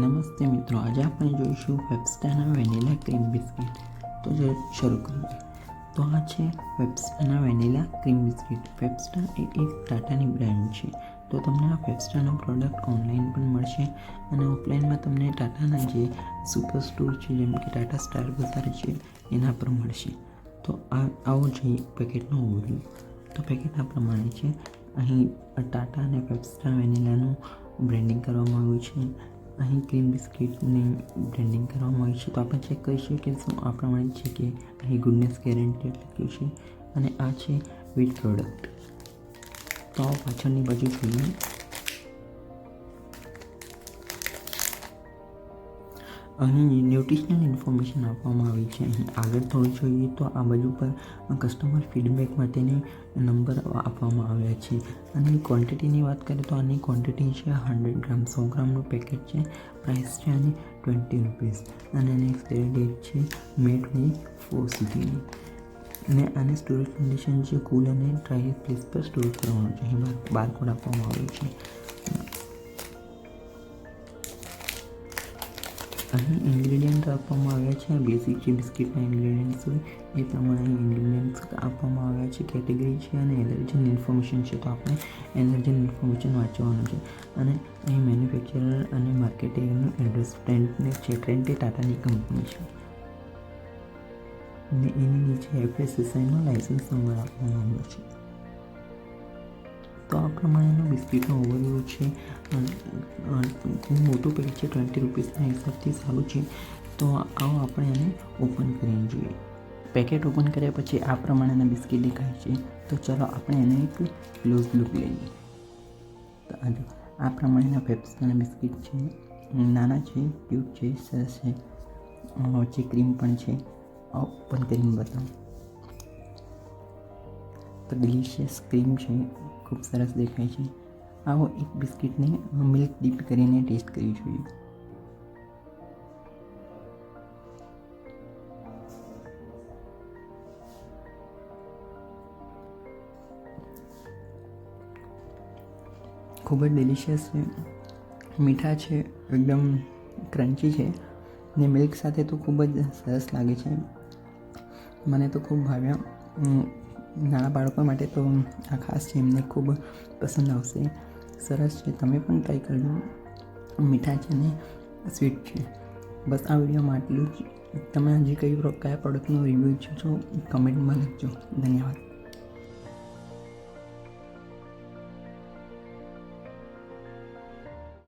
નમસ્તે મિત્રો, આજે આપણે જોઈશું વેબસ્ટાના વેનીલા ક્રીમ બિસ્કિટ. તો જો શરૂ કરીએ. તો આ છે વેબસ્ટાના વેનીલા ક્રીમ બિસ્કિટ. વેબસ્ટા એ એક ટાટાની બ્રાન્ડ છે. તો તમને આ વેબસ્ટાનો પ્રોડક્ટ ઓનલાઈન પણ મળશે અને ઓફલાઈનમાં તમને ટાટાના જે સુપર સ્ટોર છે, જેમ કે ટાટા સ્ટાર બજાર છે, એના પર મળશે. તો આ, આવો જોઈએ પેકેટનો ઓવરવ્યૂ તો પેકેટ આ પ્રમાણે છે. અહીં ટાટા અને વેબસ્ટા વેનીલાનું બ્રેન્ડિંગ કરવામાં આવ્યું છે. અહીં ક્રીમ બિસ્કિટની બ્રેન્ડિંગ કરવામાં આવી છે. તો આપણે ચેક કરીશું કે શું આ પ્રમાણે છે કે અહીં ગુડનેસ ગેરંટી લખ્યું છે. અને આ છે વિથ પ્રોડક્ટ તો પાછળની બાજુ જોઈએ. અહીં ન્યુટ્રિશનલ ઇન્ફોર્મેશન આપવામાં આવી છે. અહીં આગળ થોડું જોઈએ તો આ બાજુ પર કસ્ટમર ફીડબેક માટેની નંબર આપવામાં આવ્યા છે. અને ક્વોન્ટિટીની વાત કરીએ તો આની ક્વોન્ટિટી છે હંડ્રેડ ગ્રામ. સો ગ્રામનું પેકેટ છે. પ્રાઇસ છે આની ટ્વેન્ટી રૂપીસ અને એક્સપાયરી ડેટ છે મે ટ્વેન્ટી ફોર સુધીની અને આને સ્ટોરેજ કન્ડિશન છે કુલ અને ડ્રાય પ્લેસ પર સ્ટોર કરવાનું છે. અહીં બાર બારકોડ આપવામાં આવ્યો છે. અહીં ઇન્ગ્રેડિયન્ટ આપવામાં આવ્યા છે. બેઝિક જે બિસ્કિટના ઇન્ગ્રેડિયન્ટ્સ હોય, એ પ્રમાણે ઇન્ગ્રેડિયન્ટ્સ આપવામાં આવ્યા છે. કેટેગરી છે અને એલર્જન ઇન્ફોર્મેશન છે. તો આપણે એલર્જન ઇન્ફોર્મેશન વાંચવાનું છે. અને અહીં મેન્યુફેક્ચરર અને માર્કેટિંગનું એડ્રેસ છે. ટ્રેન્ડ એ ટાટાની કંપની છે. અને એની નીચે એફએસએસઆઈનો લાઇસન્સ નંબર આપવામાં આવ્યો છે. પ્રમાણેનું બિસ્કિટનો ઓવરવ્યૂ છે. મોટું પેક છે ટ્વેન્ટી રૂપીસના હિસાબથી સારું છે. તો આવો આપણે એને ઓપન કરીને જોઈએ. પેકેટ ઓપન કર્યા પછી આ પ્રમાણેના બિસ્કિટ દેખાય છે. તો ચાલો આપણે એને એક ક્લોઝ લુક લઈએ. તો આ પ્રમાણેના પેપ્સના બિસ્કિટ છે. નાના છે ક્યુટ છે, સરસ છે. વચ્ચે ક્રીમ પણ છે ઓપન કરીને બતાવું. તો ડિલિશિયસ ક્રીમ છે. ખૂબ સરસ દેખાય છે. આવો એક બિસ્કિટને મિલ્ક ડીપ કરીને ટેસ્ટ કરી જોઈએ. ખૂબ જ ડિલિશિયસ છે. મીઠા છે, એકદમ ક્રન્ચી છે ને મિલ્ક સાથે તો ખૂબ જ સરસ લાગે છે. મને તો ખૂબ ભાવ્યા. નાના બાળકો માટે તો આ ખાસ છે એમને ખૂબ પસંદ આવશે. સરસ છે. તમે પણ ટ્રાય કરજો. મીઠા છે અને સ્વીટ છે. બસ આ વિડીયોમાં આટલું જ. તમે હજી કઈ કયા પ્રોડક્ટનો રિવ્યૂ ઈચ્છો છો કમેન્ટમાં લખજો. ધન્યવાદ.